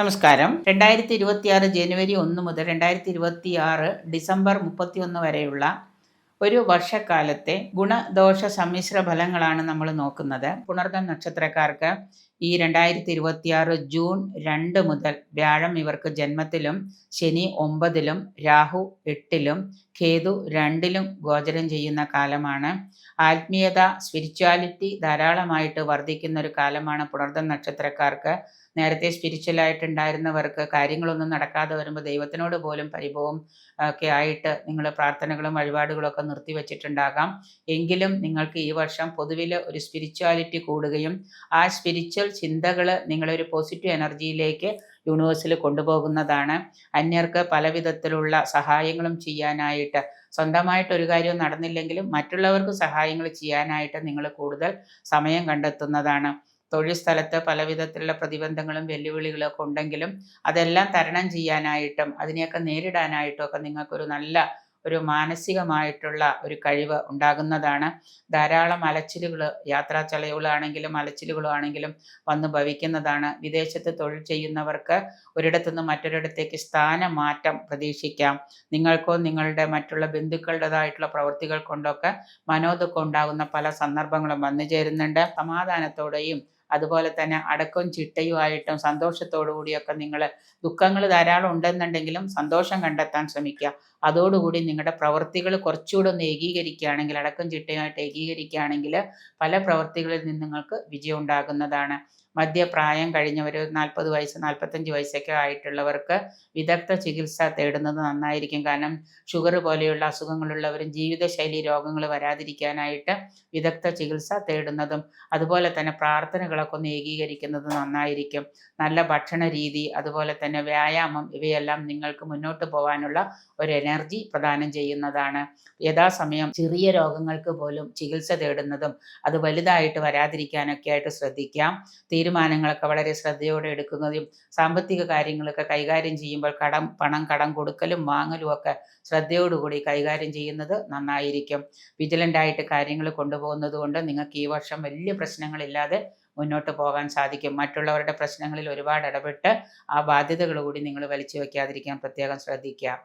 നമസ്കാരം. രണ്ടായിരത്തി ഇരുപത്തിയാറ് ജനുവരി ഒന്ന് മുതൽ രണ്ടായിരത്തി ഇരുപത്തി ആറ് ഡിസംബർ മുപ്പത്തിയൊന്ന് വരെയുള്ള ഒരു വർഷക്കാലത്തെ ഗുണദോഷ സമ്മിശ്ര ഫലങ്ങളാണ് നമ്മൾ നോക്കുന്നത്. പുണർദം നക്ഷത്രക്കാർക്ക് ഈ രണ്ടായിരത്തി ഇരുപത്തിയാറ് ജൂൺ രണ്ട് മുതൽ വ്യാഴം ഇവർക്ക് ജന്മത്തിലും ശനി ഒമ്പതിലും രാഹു എട്ടിലും കേതു രണ്ടിലും ഗോചരം ചെയ്യുന്ന കാലമാണ്. ആത്മീയത സ്പിരിച്വാലിറ്റി ധാരാളമായിട്ട് വർദ്ധിക്കുന്ന ഒരു കാലമാണ് പുണർദം നക്ഷത്രക്കാർക്ക് നേരത്തെ സ്പിരിച്വലായിട്ടുണ്ടായിരുന്നവർക്ക് കാര്യങ്ങളൊന്നും നടക്കാതെ വരുമ്പോൾ ദൈവത്തിനോട് പോലും പരിഭവം ഒക്കെ ആയിട്ട് നിങ്ങൾ പ്രാർത്ഥനകളും വഴിപാടുകളൊക്കെ നിർത്തിവെച്ചിട്ടുണ്ടാകാം എങ്കിലും നിങ്ങൾക്ക് ഈ വർഷം പൊതുവിൽ ഒരു സ്പിരിച്വാലിറ്റി കൂടുകയും ആ സ്പിരിച്വൽ ചിന്തകൾ നിങ്ങളൊരു പോസിറ്റീവ് എനർജിയിലേക്ക് യൂണിവേഴ്സിൽ കൊണ്ടുപോകുന്നതാണ്. അന്യർക്ക് പല വിധത്തിലുള്ള സഹായങ്ങളും ചെയ്യാനായിട്ട് സ്വന്തമായിട്ട് ഒരു കാര്യവും നടന്നില്ലെങ്കിലും മറ്റുള്ളവർക്ക് സഹായങ്ങൾ ചെയ്യാനായിട്ട് നിങ്ങൾ കൂടുതൽ സമയം കണ്ടെത്തുന്നതാണ്. തൊഴിൽ സ്ഥലത്ത് പല വിധത്തിലുള്ള പ്രതിബന്ധങ്ങളും വെല്ലുവിളികളൊക്കെ ഉണ്ടെങ്കിലും അതെല്ലാം തരണം ചെയ്യാനായിട്ടും അതിനെയൊക്കെ നേരിടാനായിട്ടും ഒക്കെ നിങ്ങൾക്കൊരു നല്ല ഒരു മാനസികമായിട്ടുള്ള ഒരു കഴിവ് ഉണ്ടാകുന്നതാണ്. ധാരാളം അലച്ചിലുകൾ യാത്രാ ചളയുകളാണെങ്കിലും അലച്ചിലുകളാണെങ്കിലും വന്ന് ഭവിക്കുന്നതാണ്. വിദേശത്ത് തൊഴിൽ ചെയ്യുന്നവർക്ക് ഒരിടത്തുനിന്ന് മറ്റൊരിടത്തേക്ക് സ്ഥാനമാറ്റം പ്രതീക്ഷിക്കാം. നിങ്ങൾക്കോ നിങ്ങളുടെ മറ്റുള്ള ബന്ധുക്കളുടേതായിട്ടുള്ള പ്രവൃത്തികൾ കൊണ്ടൊക്കെ മനോദുഃഖം ഉണ്ടാകുന്ന പല സന്ദർഭങ്ങളും വന്നു ചേരുന്നുണ്ട്. സമാധാനത്തോടെയും അതുപോലെ തന്നെ അടക്കവും ചിട്ടയുമായിട്ടും സന്തോഷത്തോടു കൂടിയൊക്കെ നിങ്ങൾ ദുഃഖങ്ങൾ ധാരാളം ഉണ്ടെന്നുണ്ടെങ്കിലും സന്തോഷം കണ്ടെത്താൻ ശ്രമിക്കുക. അതോടുകൂടി നിങ്ങളുടെ പ്രവൃത്തികൾ കുറച്ചുകൂടെ ഒന്ന് ഏകീകരിക്കുകയാണെങ്കിൽ അടക്കം ചിട്ടയുമായിട്ട് ഏകീകരിക്കുകയാണെങ്കിൽ പല പ്രവൃത്തികളിൽ നിന്ന് നിങ്ങൾക്ക് വിജയം ഉണ്ടാകുന്നതാണ്. മധ്യപ്രായം കഴിഞ്ഞവർ നാൽപ്പത് വയസ്സ് നാൽപ്പത്തഞ്ച് വയസ്സൊക്കെ ആയിട്ടുള്ളവർക്ക് വിദഗ്ധ ചികിത്സ തേടുന്നത് നന്നായിരിക്കും. കാരണം ഷുഗർ പോലെയുള്ള അസുഖങ്ങളുള്ളവരും ജീവിതശൈലി രോഗങ്ങൾ വരാതിരിക്കാനായിട്ട് വിദഗ്ധ ചികിത്സ തേടുന്നതും അതുപോലെ തന്നെ പ്രാർത്ഥനകളൊക്കെ ഒന്ന് ഏകീകരിക്കുന്നത് നന്നായിരിക്കും. നല്ല ഭക്ഷണ രീതി അതുപോലെ തന്നെ വ്യായാമം ഇവയെല്ലാം നിങ്ങൾക്ക് മുന്നോട്ട് പോകാനുള്ള ഒരു എനർജി പ്രദാനം ചെയ്യുന്നതാണ്. യഥാസമയം ചെറിയ രോഗങ്ങൾക്ക് പോലും ചികിത്സ തേടുന്നതും അത് വലുതായിട്ട് വരാതിരിക്കാനൊക്കെ ആയിട്ട് ശ്രദ്ധിക്കാം. തീരുമാനങ്ങളൊക്കെ വളരെ ശ്രദ്ധയോടെ എടുക്കുന്നതും സാമ്പത്തിക കാര്യങ്ങളൊക്കെ കൈകാര്യം ചെയ്യുമ്പോൾ കടം പണം കടം കൊടുക്കലും വാങ്ങലും ഒക്കെ ശ്രദ്ധയോടുകൂടി കൈകാര്യം ചെയ്യുന്നത് നന്നായിരിക്കും. വിജിലന്റ് ആയിട്ട് കാര്യങ്ങൾ കൊണ്ടുപോകുന്നത് കൊണ്ട് നിങ്ങൾക്ക് ഈ വർഷം വലിയ പ്രശ്നങ്ങളില്ലാതെ മുന്നോട്ട് പോകാൻ സാധിക്കും. മറ്റുള്ളവരുടെ പ്രശ്നങ്ങളിൽ ഒരുപാട് ഇടപെട്ട് ആ ബാധ്യതകൾ കൂടി നിങ്ങൾ വലിച്ചു വയ്ക്കാതിരിക്കാൻ പ്രത്യേകം ശ്രദ്ധിക്കുക.